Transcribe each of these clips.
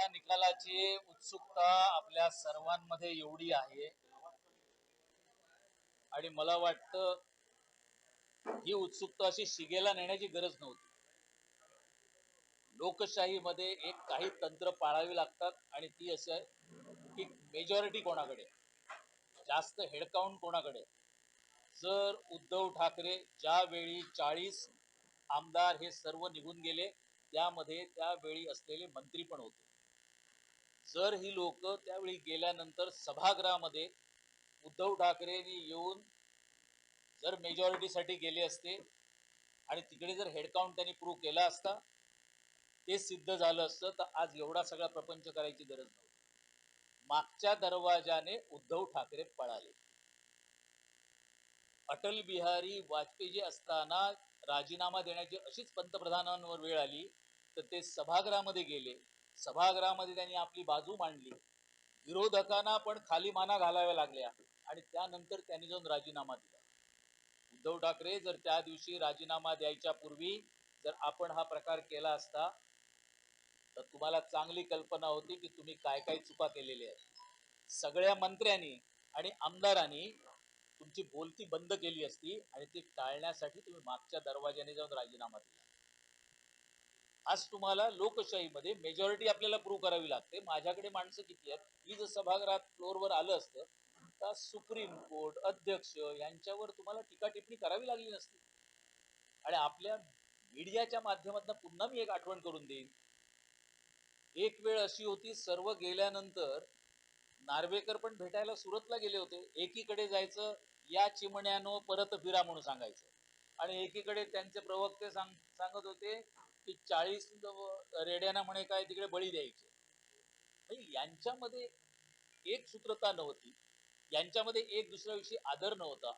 या निकालाची उत्सुकता आपल्या सर्वांमध्ये एवढी आहे. आणि मला वाटतं ही उत्सुकता अशी शिगेला नेण्याची गरज नव्हती. लोकशाहीमध्ये एक काही तंत्र पाळावी लागतात आणि ती असं आहे की मेजॉरिटी कोणाकडे? जास्त हेडकाउंट कोणाकडे? जर उद्धव ठाकरे ज्यावेळी चाळीस आमदार हे सर्व निघून गेले त्यामध्ये त्यावेळी असलेले मंत्री पण होते. जर ही लोक त्यावेळी गेल्यानंतर सभागृहामध्ये उद्धव ठाकरेंनी येऊन जर मेजॉरिटीसाठी गेले असते आणि तिकडे जर हेडकाउंट त्यांनी प्रूव्ह केला असता ते सिद्ध झालं असतं तर आज एवढा सगळा प्रपंच करायची गरज नव्हती. मागच्या दरवाजाने उद्धव ठाकरे पळाले. अटल बिहारी वाजपेयी असताना राजीनामा देण्याची अशीच पंतप्रधानांवर वेळ आली तर ते सभागृहामध्ये गेले. सभागृहामध्ये त्यांनी आपली बाजू मांडली. विरोधकांना पण खाली माना घालाव्या लागल्या आणि त्यानंतर त्यांनी जाऊन राजीनामा दिला. उद्धव ठाकरे जर त्या दिवशी राजीनामा द्यायच्या पूर्वी जर आपण हा प्रकार केला असता तर तुम्हाला चांगली कल्पना होती की तुम्ही काय काय चुका केलेल्या आहेत. सगळ्या मंत्र्यांनी आणि आमदारांनी तुमची बोलती बंद केली असती आणि ती टाळण्यासाठी तुम्ही मागच्या दरवाज्याने जाऊन राजीनामा दिला. आज तुम्हाला लोकशाहीमध्ये मेजॉरिटी आपल्याला प्रूव्ह करावी लागते. माझ्याकडे माणसं किती आहेत? मी जर सभागृहात फ्लोअरवर आलं असतं तर सुप्रीम कोर्ट अध्यक्ष यांच्यावर तुम्हाला टीका टिप्पणी करावी लागली नसती. आणि आपल्या मीडियाच्या माध्यमातून पुन्हा मी एक आठवण करून देईन. एक वेळ अशी होती सर्व गेल्यानंतर नार्वेकर पण भेटायला सुरतला गेले होते. एकीकडे जायचं या चिमण्यानो परत फिरा म्हणून सांगायचं. आणि एकीकडे त्यांचे प्रवक्ते सांग सांगत होते की चाळीस रेड्यांना म्हणे काय तिकडे बळी द्यायचे. यांच्यामध्ये एक सूत्रता नव्हती. यांच्यामध्ये एक दुसऱ्याविषयी आदर नव्हता.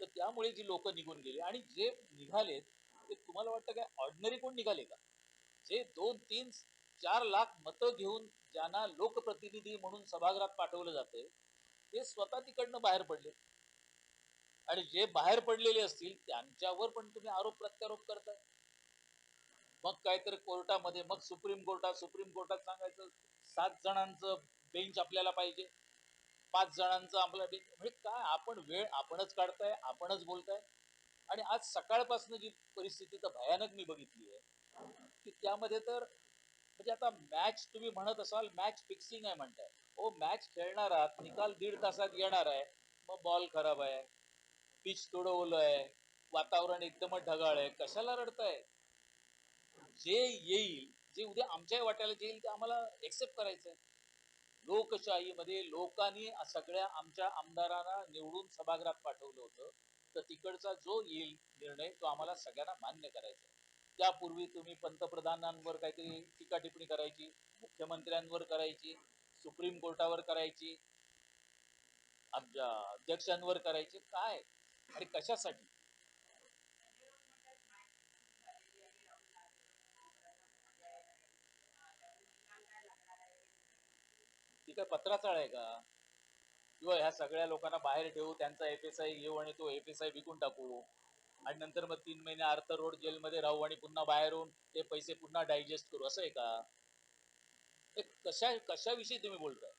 तर त्यामुळे जी लोक निघून गेली आणि जे निघालेत ते तुम्हाला वाटतं काय ऑर्डिनरी कोण निघाले का? जे दोन तीन चार लाख मतं घेऊन ज्यांना लोकप्रतिनिधी म्हणून सभागृहात पाठवलं जाते ते स्वतः तिकडनं बाहेर पडले आणि जे बाहेर पडलेले असतील त्यांच्यावर पण तुम्ही आरोप प्रत्यारोप करताय. मग काय तर कोर्टामध्ये मग सुप्रीम कोर्टात सुप्रीम कोर्टात सांगायचं सात जणांचं बेंच आपल्याला पाहिजे. पाच जणांचं आपला बेंच म्हणजे काय? आपण वेळ आपणच काढताय आपणच बोलताय. आणि आज सकाळपासून जी परिस्थिती तर भयानक मी बघितली आहे की त्यामध्ये तर म्हणजे आता मॅच तुम्ही म्हणत असाल मॅच फिक्सिंग आहे म्हणताय. हो, ओ मॅच खेळणार आहात निकाल दीड तासात येणार आहे. मग बॉल खराब आहे. पिच थोडं ओलं आहे. वातावरण एकदमच ढगाळ आहे. कशाला रडताय? जे येईल जे उद्या आमच्याही वाट्याला जे येईल ते आम्हाला एक्सेप्ट करायचं आहे लोकशाहीमध्ये लोकांनी सगळ्या आमच्या आमदारांना निवडून सभागृहात पाठवलं होतं. तर तिकडचा जो येईल निर्णय तो आम्हाला सगळ्यांना मान्य करायचा त्यापूर्वी तुम्ही पंतप्रधानांवर काहीतरी टीका टिप्पणी करायची मुख्यमंत्र्यांवर करायची सुप्रीम कोर्टावर करायची आमच्या अध्यक्षांवर करायची काय? आणि कशासाठी? ती काय पत्राचाळ आहे का? किंवा ह्या सगळ्या लोकांना बाहेर ठेवू त्यांचा एफ एस आय घेऊ आणि तो एफ एस आय विकून टाकू. आणि नंतर मग तीन महिने आर्थर रोड जेलमध्ये राहू आणि पुन्हा बाहेर येऊन ते पैसे पुन्हा डायजेस्ट करू. असं आहे का? हे कशा कशाविषयी तुम्ही बोलताय?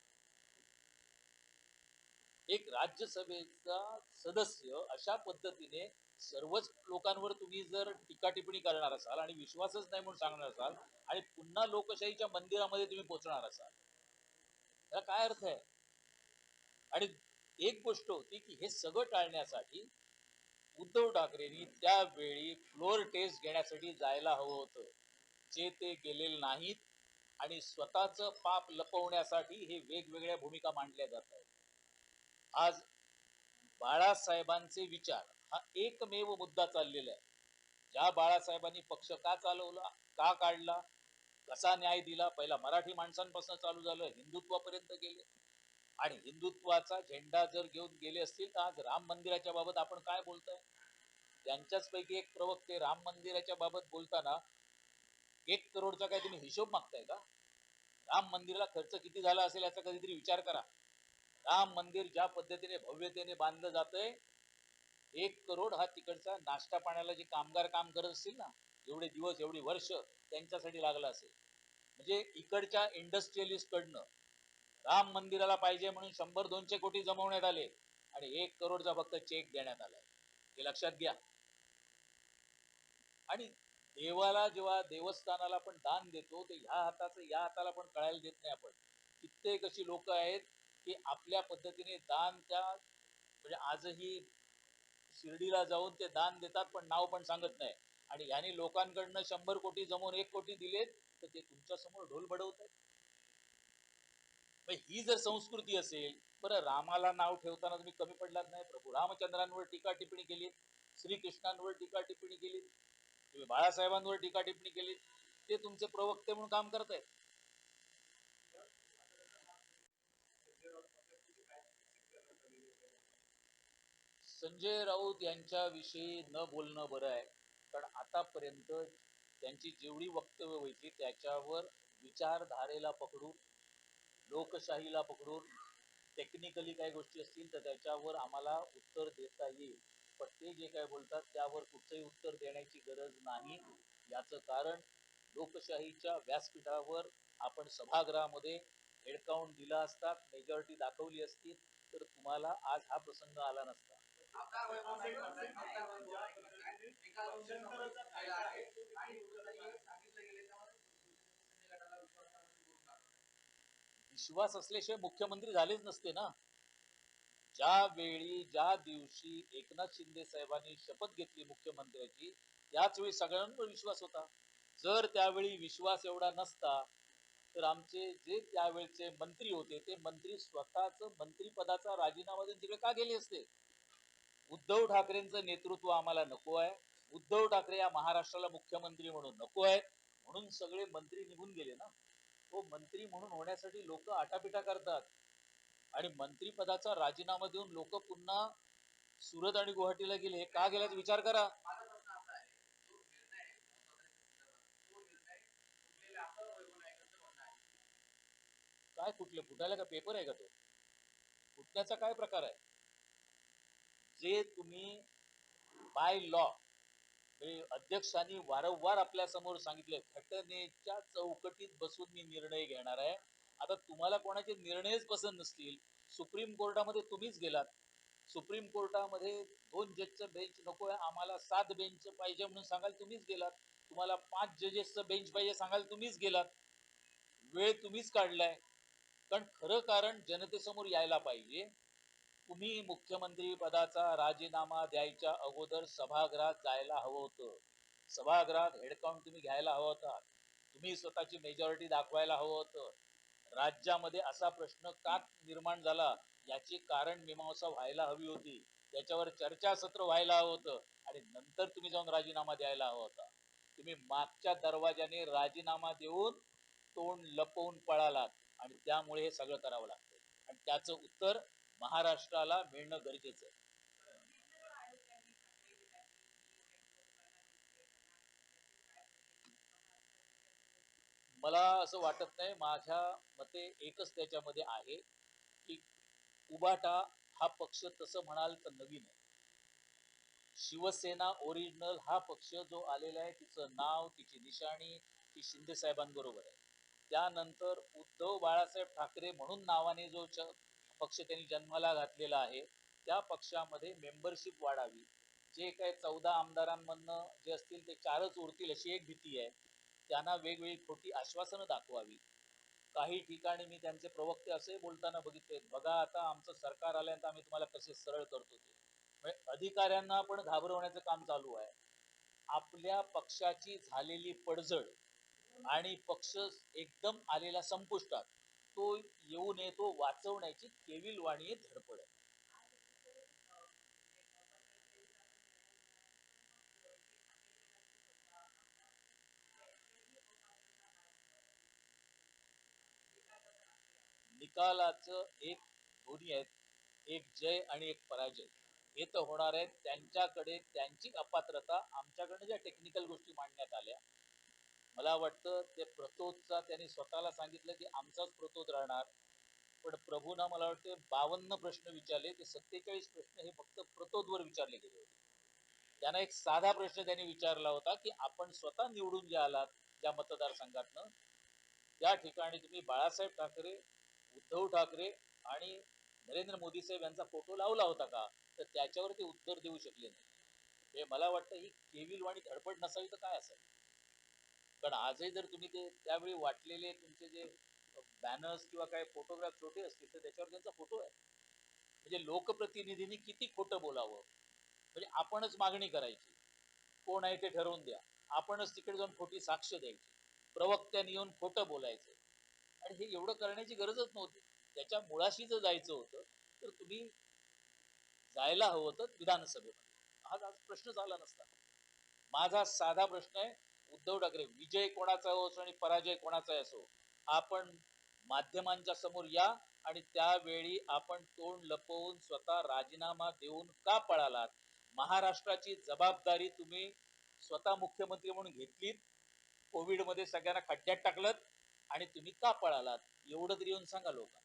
एक राज्यसभेचा सदस्य अशा पद्धतीने सर्वच लोकांवर तुम्ही जर टीका टिप्पणी करणार असाल आणि विश्वासच नाही म्हणून सांगणार असाल आणि पुन्हा लोकशाहीच्या मंदिरामध्ये तुम्ही पोचणार असाल याला काय अर्थ आहे? आणि एक गोष्ट होती की हे सगळं टाळण्यासाठी उद्धव ठाकरेंनी त्यावेळी फ्लोअर टेस्ट घेण्यासाठी जायला हवं होतं. जे ते गेलेले नाहीत आणि स्वतःचं पाप लपवण्यासाठी हे वेगवेगळ्या भूमिका मांडल्या जात आहेत. आज बाळासाहेबांचे विचार हा एकमेव मुद्दा चाललेला आहे. ज्या बाळासाहेबांनी पक्ष का चालवला का काढला कसा न्याय दिला? पहिला मराठी माणसांपासून चालू झालं हिंदुत्वापर्यंत गेले. आणि हिंदुत्वाचा झेंडा जर घेऊन गेले असतील तर आज राम मंदिराच्या बाबत आपण काय बोलताय? त्यांच्याच पैकी एक प्रवक्ते राम मंदिराच्या बाबत बोलताना एक करोडचा काय तुम्ही हिशोब मागताय का? राम मंदिराला खर्च किती झाला असेल याचा कधीतरी विचार करा. राम मंदिर ज्या पद्धतीने भव्यतेने बांधलं जातंय एक करोड हा तिकडचा नाश्ता पाण्याला जे कामगार काम करत असतील ना एवढे दिवस एवढी वर्ष त्यांच्यासाठी लागलं असेल. म्हणजे इकडच्या इंडस्ट्रियलिस्ट कडनं राम मंदिराला पाहिजे म्हणून शंभर दोनशे कोटी जमवण्यात आले आणि एक करोडचा फक्त चेक देण्यात आलाय हे लक्षात घ्या. आणि देवाला जेव्हा देवस्थानाला आपण दान देतो ते ह्या हाताचं या हाताला पण कळायला देत नाही आपण. कित्येक अशी लोक आहेत की आपल्या पद्धतीने दान त्या म्हणजे आजही शिर्डीला जाऊन ते दान देतात पण नाव पण सांगत नाही. आणि यांनी लोकांकडनं शंभर कोटी जमवून एक कोटी दिलेत तर ते तुमच्यासमोर ढोल बडवत आहेत ही जर संस्कृती असेल बरं रामाला नाव ठेवताना तुम्ही कमी पडलात नाही प्रभू रामचंद्रांवर टीका टिप्पणी केली श्रीकृष्णांवर टीका टिप्पणी केली तुम्ही बाळासाहेबांवर टीका टिप्पणी केली ते तुमचे प्रवक्ते म्हणून काम करतायत. संजय राऊत यांच्याविषयी न बोलणं बरं आहे. कारण आतापर्यंत त्यांची जेवढी वक्तव्य व्हायची त्याच्यावर विचारधारेला पकडून लोकशाहीला पकडून टेक्निकली काही गोष्टी असतील तर त्याच्यावर आम्हाला उत्तर देता येईल. पण ते जे काय बोलतात त्यावर कुठचंही उत्तर देण्याची गरज नाही. याचं कारण लोकशाहीच्या व्यासपीठावर आपण सभागृहामध्ये हेडकाउंट दिला असता मेजॉरिटी दाखवली असती तर तुम्हाला आज हा प्रसंग आला नसता. विश्वास असल्याशिवाय मुख्यमंत्री झालेच नसते ना. ज्या वेळी ज्या दिवशी एकनाथ शिंदे साहेबांनी शपथ घेतली मुख्यमंत्र्याची त्याच वेळी सगळ्यांवर विश्वास होता. जर त्यावेळी विश्वास एवढा नसता तर आमचे जे त्यावेळचे मंत्री होते ते मंत्री स्वतःच मंत्रीपदाचा राजीनामा देऊन तिकडे का गेले असते? उद्धव ठाकरेंचं नेतृत्व आम्हाला नको आहे. उद्धव ठाकरे या महाराष्ट्राला मुख्यमंत्री म्हणून नको आहे. म्हणून सगळे मंत्री निघून गेले ना. तो मंत्री म्हणून होण्यासाठी लोक आटापिटा करतात. आणि मंत्रीपदाचा राजीनामा देऊन लोक पुन्हा सुरत आणि गुवाहाटीला गेले हे का गेल्याचा विचार करा. काय कुठले? फुटायला का? पेपर आहे का तो? फुटण्याचा काय प्रकार आहे? जे तुम्ही बाय लॉ अध्यक्षांनी वारंवार आपल्यासमोर सांगितले घटनेच्या चौकटीत बसून मी निर्णय घेणार आहे. आता तुम्हाला कोणाचे निर्णयच पसंत नसतील सुप्रीम कोर्टामध्ये तुम्हीच गेलात. सुप्रीम कोर्टामध्ये दोन जजचं बेंच नको आहे आम्हाला सात बेंच पाहिजे म्हणून सांगाल तुम्हीच गेलात. तुम्हाला पाच जजेसचं बेंच पाहिजे सांगाल तुम्हीच गेलात. वेळ तुम्हीच काढलाय. कारण खरं कारण जनतेसमोर यायला पाहिजे. तुम्ही मुख्यमंत्री पदाचा राजीनामा द्यायच्या अगोदर सभागृहात जायला हवं होतं? सभागृहात हेडकाउंट तुम्ही घ्यायला हवं होता. तुम्ही स्वतःची मेजॉरिटी दाखवायला हवं होतं. राज्यामध्ये असा प्रश्न का निर्माण झाला? याची कारण मीमांसा व्हायला हवी होती. त्याच्यावर चर्चासत्र व्हायला हवं होतं आणि नंतर तुम्ही जाऊन राजीनामा द्यायला हवा होता. तुम्ही मागच्या दरवाजाने राजीनामा देऊन तोंड लपवून पळालात आणि त्यामुळे हे सगळं करावं लागतं. आणि त्याचं उत्तर महाराष्ट्राला मिळणं गरजेचं आहे. मला असं वाटत नाही माझ्या मते एकच त्याच्यामध्ये आहे की उबाटा हा पक्ष तसं म्हणाल तर नवीन आहे. शिवसेना ओरिजिनल हा पक्ष जो आलेला आहे तिचं नाव तिची निशाणी ती शिंदे साहेबांबरोबर आहे. त्यानंतर उद्धव बाळासाहेब ठाकरे म्हणून नावाने जो पक्ष त्यांनी जन्माला घातलेला आहे त्या पक्षामध्ये मेंबरशिप वाढावी. जे काही चौदा आमदारांमधनं जे असतील ते चारच उरतील अशी एक भीती आहे. त्यांना वेगवेगळी खोटी आश्वासनं दाखवावी. काही ठिकाणी मी त्यांचे प्रवक्ते असे बोलताना बघितले बघा आता आमचं सरकार आल्यानंतर आम्ही तुम्हाला कसे सरळ करतो ते. म्हणजे अधिकाऱ्यांना पण घाबरवण्याचं काम चालू आहे. आपल्या पक्षाची झालेली पडझड आणि पक्ष एकदम आलेला संपुष्टात. तो येऊ नये तो वाचवण्याची केविलवाणी वाणी धडपड. आहे निकालाचं एक दोन्ही आहेत एक जय आणि एक पराजय. हे तर होणार आहे त्यांच्याकडे त्यांची अपात्रता आमच्याकडनं ज्या टेक्निकल गोष्टी मांडण्यात आल्या मला वाटतं ते प्रतोदचा त्यांनी स्वतःला सांगितलं की आमचाच प्रतोद राहणार. पण प्रभूना मला वाटतं बावन्न प्रश्न विचारले. ते सत्तेचाळीस प्रश्न हे फक्त प्रतोदवर विचारले गेले होते. त्यांना एक साधा प्रश्न त्यांनी विचारला होता की आपण स्वतः निवडून जे आलात ज्या मतदारसंघातनं त्या ठिकाणी तुम्ही बाळासाहेब ठाकरे उद्धव ठाकरे आणि नरेंद्र मोदी साहेब यांचा फोटो लावला होता का? तर त्याच्यावर ते उत्तर देऊ शकले नाही. हे मला वाटतं ही केविलवाणी धडपड नसावी तर काय असेल? कारण आजही जर तुम्ही ते त्यावेळी वाटलेले तुमचे जे बॅनर्स किंवा काही फोटोग्राफ छोटे असतील तर त्याच्यावर त्यांचा फोटो आहे. म्हणजे लोकप्रतिनिधींनी किती खोटं बोलावं? म्हणजे आपणच मागणी करायची. कोण आहे ते ठरवून द्या. आपणच तिकडे जाऊन खोटी साक्ष द्यायची. प्रवक्त्यांनी येऊन खोटं बोलायचं. आणि हे एवढं करण्याची गरजच नव्हती. त्याच्या मुळाशी जर जायचं होतं तर तुम्ही जायला हवं होतं विधानसभेमध्ये. हा आज प्रश्न झाला नसता. माझा साधा प्रश्न आहे उद्धव ठाकरे विजय कोणाचा हो असो आणि पराजय कोणाचा असो आपण माध्यमांच्या समोर या आणि त्यावेळी आपण तोंड लपवून स्वतः राजीनामा देऊन का पळालात? महाराष्ट्राची जबाबदारी तुम्ही स्वतः मुख्यमंत्री म्हणून घेतलीत कोविडमध्ये सगळ्यांना खड्ड्यात टाकलत आणि तुम्ही का पळालात? एवढं तरी येऊन सांगा लोक